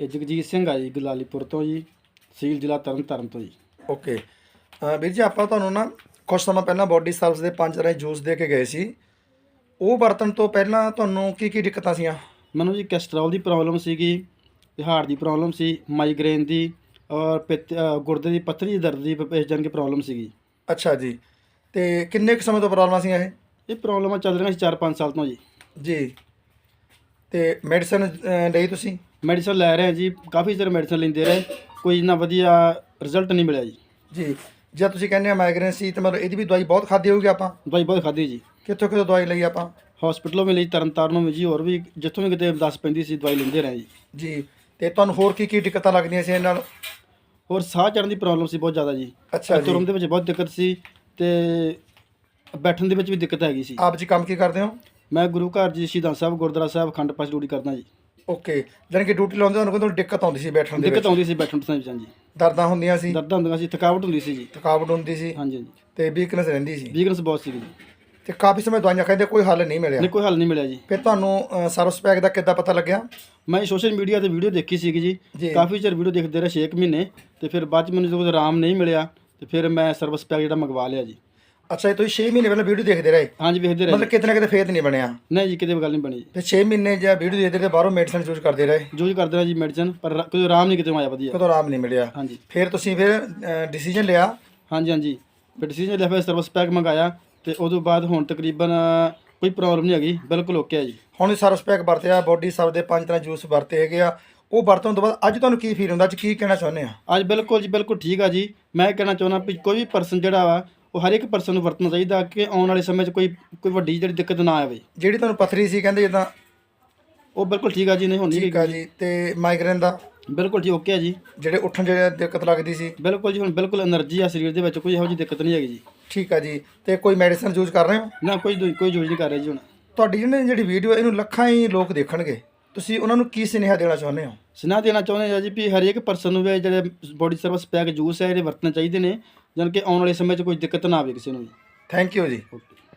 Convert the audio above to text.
ਇਹ ਜਗਜੀਤ ਸਿੰਘ ਆ ਜੀ ਗਲਾਲੀਪੁਰ ਤੋਂ ਜੀ ਸੀਲ ਜ਼ਿਲ੍ਹਾ ਤਰਨਤਾਰਨ ਤੋਂ ਜੀ। ਓਕੇ। ਵੀਰ ਜੀ ਆਪਾਂ ਤੁਹਾਨੂੰ ਨਾ ਕੁਝ ਸਮਾਂ ਪਹਿਲਾਂ ਬੋਡੀ ਸਰਵਿਸ ਦੇ ਪੰਜ ਤਰ੍ਹਾਂ ਦੇ ਜੂਸ ਦੇ ਕੇ ਗਏ ਸੀ। ਉਹ ਵਰਤਣ ਤੋਂ ਪਹਿਲਾਂ ਤੁਹਾਨੂੰ ਕੀ ਕੀ ਦਿੱਕਤਾਂ ਸੀਆਂ? ਮੈਨੂੰ ਜੀ ਕੈਸਟਰੋਲ ਦੀ ਪ੍ਰੋਬਲਮ ਸੀਗੀ ਤੇ ਹਾਰਟ ਦੀ ਪ੍ਰੋਬਲਮ ਸੀ ਮਾਈਗ੍ਰੇਨ ਦੀ ਔਰ ਗੁਰਦੇ ਦੀ ਪੱਥਰੀ ਦੀ ਦਰਦ ਦੀ ਇਸ ਜਾਨ ਕੀ ਪ੍ਰੋਬਲਮ ਸੀਗੀ। ਅੱਛਾ ਜੀ। ਤੇ ਕਿੰਨੇ ਕੁ ਸਮੇਂ ਤੋਂ ਪ੍ਰੋਬਲਮਾਂ ਸੀਆਂ ਇਹ? ਇਹ ਪ੍ਰੋਬਲਮਾਂ ਚੱਲ ਰਹੀਆਂ ਸੀ 4-5 ਸਾਲ ਤੋਂ ਜੀ। ਜੀ। ਤੇ ਮੈਡੀਸਨ ਲਈ ਤੁਸੀਂ? ਮੈਡੀਸਨ ਲੈ ਰਹੇ ਹਾਂ ਜੀ ਕਾਫੀ ਚਿਰ ਮੈਡੀਸਨ ਲੈਂਦੇ ਰਹੇ ਕੋਈ ਇੰਨਾ ਵਧੀਆ ਰਿਜ਼ਲਟ ਨਹੀਂ ਮਿਲਿਆ ਜੀ। ਜੀ ਜੇ ਤੁਸੀਂ ਕਹਿੰਦੇ ਆ ਮਾਈਗ੍ਰੇਨ ਸੀ ਤਾਂ ਮਤਲਬ ਇਹਦੀ ਵੀ ਦਵਾਈ ਬਹੁਤ ਖਾਦੀ ਹੋਊਗੀ ਆਪਾਂ? ਦਵਾਈ ਬਹੁਤ ਖਾਧੀ ਜੀ। ਕਿੱਥੋਂ ਕਿੱਥੋਂ ਦਵਾਈ ਲਈ ਆਪਾਂ? ਹਸਪੀਟਲੋਂ ਵੀ ਲਈ ਤਰਨਤਾਰਨੋਂ ਵੀ ਜੀ ਹੋਰ ਵੀ ਜਿੱਥੋਂ ਵੀ ਕਿਤੇ ਦੱਸ ਪੈਂਦੀ ਸੀ ਦਵਾਈ ਲੈਂਦੇ ਰਹੇ ਜੀ। ਜੀ ਤੇ ਤੁਹਾਨੂੰ ਹੋਰ ਕੀ ਕੀ ਦਿੱਕਤਾਂ ਲੱਗਦੀਆਂ ਸੀ ਇਹਨਾਂ ਨਾਲ? ਹੋਰ ਸਾਹ ਚੜਨ ਦੀ ਪ੍ਰੋਬਲਮ ਸੀ ਬਹੁਤ ਜ਼ਿਆਦਾ ਜੀ। ਅੱਛਾ ਜੀ। ਤੁਰਨ ਦੇ ਵਿੱਚ ਬਹੁਤ ਦਿੱਕਤ ਸੀ ਤੇ ਬੈਠਣ ਦੇ ਵਿੱਚ ਵੀ ਦਿੱਕਤ ਹੈਗੀ ਸੀ। ਆਪ ਜੀ ਕੰਮ ਕੀ ਕਰਦੇ ਹੋ? ਮੈਂ ਗੁਰੂ ਘਰ ਜੀ ਸ਼ਹੀਦਾਂ ਸਾਹਿਬ ਗੁਰਦੁਆਰਾ ਸਾਹਿਬ ਖੰਡ ਪਾਠ ਡਿਊਟੀ ਕਰਦਾ ਜੀ। ਓਕੇ। ਜਾਣੀ ਕਿ ਡਿਊਟੀ ਲਾਉਂਦੇ ਤੁਹਾਨੂੰ ਕੋਈ ਦਿੱਕਤ ਆਉਂਦੀ ਸੀ ਬੈਠਣ ਦੇ ਦਿੱਕਤ ਵਿੱਚ। ਆਉਂਦੀ ਸੀ ਬੈਠਣ ਤੋਂ ਜੀ ਦਰਦਾਂ ਹੁੰਦੀਆਂ ਸੀ। ਦਰਦਾਂ ਹੁੰਦੀਆਂ ਸੀ ਥਕਾਵਟ ਹੁੰਦੀ ਸੀ ਜੀ ਥਕਾਵਟ ਹੁੰਦੀ ਸੀ। ਹਾਂਜੀ ਹਾਂਜੀ। ਤੇ ਵੀਕਨੈਸ ਰਹਿੰਦੀ ਸੀ। ਵੀਕਨੈਸ ਬਹੁਤ ਸੀ ਜੀ। ਤੇ ਕਾਫੀ ਸਮੇਂ ਦਵਾਈਆਂ ਖਾਂਦੇ ਕੋਈ ਹੱਲ ਨਹੀਂ ਮਿਲਿਆ। ਨਹੀਂ ਕੋਈ ਹੱਲ ਨਹੀਂ ਮਿਲਿਆ ਜੀ। ਫਿਰ ਤੁਹਾਨੂੰ ਸਰਵਿਸ ਪੈਕ ਦਾ ਕਿੱਦਾਂ ਪਤਾ ਲੱਗਿਆ? ਮੈਂ ਸੋਸ਼ਲ ਮੀਡੀਆ ਤੇ ਵੀਡੀਓ ਦੇਖੀ ਸੀਗੀ ਜੀ। ਜੀ। ਕਾਫੀ ਚਿਰ ਵੀਡੀਓ ਦੇਖਦੇ ਰਹੇ 6 ਮਹੀਨੇ। ਤੇ ਫਿਰ ਬਾਅਦ ਚ ਮੈਨੂੰ ਜਦੋਂ ਆਰਾਮ ਨਹੀਂ ਮਿਲਿਆ ਤੇ ਫਿਰ ਮੈਂ ਸਰਵਿਸ ਪੈਕ ਜਿਹੜਾ ਮੰਗਵਾ ਲਿਆ ਜੀ। ਅੱਛਾ ਜੀ ਤੁਸੀਂ 6 ਮਹੀਨੇ ਪਹਿਲਾਂ ਵੀਡੀਓ ਦੇਖਦੇ ਰਹੇ? ਹਾਂਜੀ ਵੇਖਦੇ ਰਹੇ ਮਤਲਬ ਕਿਤੇ ਨਾ ਕਿਤੇ ਫੇਤ ਨਹੀਂ ਬਣਿਆ? ਨਹੀਂ ਜੀ ਕਿਤੇ ਵੀ ਗੱਲ ਨਹੀਂ ਬਣੀ ਤੇ 6 ਮਹੀਨੇ ਜਾਂ ਵੀਡੀਓ ਦੇਖਦੇ ਰਹੇ ਬਾਹਰੋਂ ਮੈਡੀਸਨ ਯੂਜ਼ ਕਰਦੇ ਰਹੇ? ਜੋ ਜੀ ਕਰਦੇ ਰਹੇ ਜੀ ਮੈਡੀਸਨ ਪਰ ਰ- ਕੋਈ ਆਰਾਮ ਨਹੀਂ ਕਿਤੇ ਆਇਆ ਵਧੀਆ। ਕਦੋਂ ਆਰਾਮ ਨਹੀਂ ਮਿਲਿਆ? ਹਾਂਜੀ। ਫਿਰ ਤੁਸੀਂ ਫਿਰ ਡਿਸੀਜਨ ਲਿਆ? ਹਾਂਜੀ ਹਾਂਜੀ। ਫਿਰ ਡਿਸੀਜਨ ਲਿਆ ਫਿਰ ਸਰਵਿਸ ਪੈਕ ਮੰਗਾਇਆ ਤੇ ਉਦੋਂ ਬਾਅਦ ਹੁਣ ਤਕਰੀਬਨ ਕੋਈ ਪ੍ਰੋਬਲਮ ਨਹੀਂ ਹੈਗੀ ਬਿਲਕੁਲ ਓਕੇ ਹੈ ਜੀ। ਹੁਣ ਇਹ ਸਰਵਿਸ ਪੈਕ ਵਰਤਿਆ ਬੋਡੀ ਸਬ ਦੇ ਪੰਜ ਤਰ੍ਹਾਂ ਜੂਸ ਵਰਤੇ ਹੈਗੇ ਆ। ਉਹ ਵਰਤਣ ਤੋਂ ਬਾਅਦ ਅੱਜ ਤੁਹਾਨੂੰ ਕੀ ਫੀਲ ਹੁੰਦਾ? ਅੱਜ ਕੀ ਕਹਿਣਾ ਚਾਹੁੰਦੇ ਆ? ਅੱਜ ਬਿਲਕੁਲ ਜੀ ਬਿਲਕੁਲ ਠੀਕ ਆ ਜੀ। ਮੈਂ ਇਹ ਕਹਿਣਾ ਚਾਹੁੰਦਾ ਵੀ ਕੋਈ ਵੀ ਪਰਸਨ ਜਿਹੜਾ ਵਾ ਉਹ ਹਰ ਇੱਕ ਪਰਸਨ ਨੂੰ ਵਰਤਣਾ ਚਾਹੀਦਾ ਕਿ ਆਉਣ ਵਾਲੇ ਸਮੇਂ 'ਚ ਕੋਈ ਕੋਈ ਵੱਡੀ ਜਿਹੜੀ ਦਿੱਕਤ ਨਾ ਆਵੇ। ਜਿਹੜੀ ਤੁਹਾਨੂੰ ਪਥਰੀ ਸੀ ਕਹਿੰਦੇ ਜਿੱਦਾਂ ਉਹ ਬਿਲਕੁਲ ਠੀਕ ਆ ਜੀ ਨਹੀਂ ਹੋਣੀ ਠੀਕ ਆ ਜੀ ਤੇ ਮਾਈਗ੍ਰੇਨ ਦਾ? ਬਿਲਕੁਲ ਜੀ ਓਕੇ ਆ ਜੀ। ਜਿਹੜੇ ਉੱਠਣ ਜਿਹੜੇ ਦਿੱਕਤ ਲੱਗਦੀ ਸੀ? ਬਿਲਕੁਲ ਜੀ ਹੁਣ ਬਿਲਕੁਲ એનર્ਜੀ ਆ ਸਰੀਰ ਦੇ ਵਿੱਚ ਕੋਈ ਇਹੋ ਜਿਹੀ ਦਿੱਕਤ ਨਹੀਂ ਹੈਗੀ ਜੀ। ਠੀਕ ਆ ਜੀ ਤੇ ਕੋਈ ਮੈਡੀਸਨ ਯੂਜ਼ ਕਰ ਰਹੇ ਹੋ? ਨਾ ਕੋਈ ਕੋਈ ਯੂਜ਼ ਨਹੀਂ ਕਰ ਰਹੇ ਜੀ ਹੁਣ। ਤੁਹਾਡੀ ਜਿਹੜੀ ਜਿਹੜੀ ਵੀਡੀਓ ਇਹਨੂੰ ਲੱਖਾਂ ਹੀ ਲੋਕ ਦੇਖਣਗੇ। ਤੁਸੀਂ ਉਹਨਾਂ ਨੂੰ ਕੀ ਸੁਨੇਹਾ ਦੇਣਾ ਚਾਹੁੰਦੇ ਹੋ? ਸੁਨੇਹਾ ਦੇਣਾ ਚਾਹੁੰਦੇ ਆ ਜੀ ਵੀ ਹਰੇਕ ਪਰਸਨ ਨੂੰ ਵੀ ਜਿਹੜੇ ਬੋਡੀ ਸਰਵਿਸ ਪੈਕ ਜੂਸ ਹੈ ਇਹਦੇ ਵਰਤਣੇ ਚਾਹੀਦੇ ਨੇ। ਜਾਨ ਕਿ ਆਉਣ ਵਾਲੇ ਸਮੇਂ 'ਚ ਕੋਈ ਦਿੱਕਤ ਨਾ ਆਵੇ ਕਿਸੇ ਨੂੰ ਥੈਂਕ ਯੂ ਜੀ। ਓਕੇ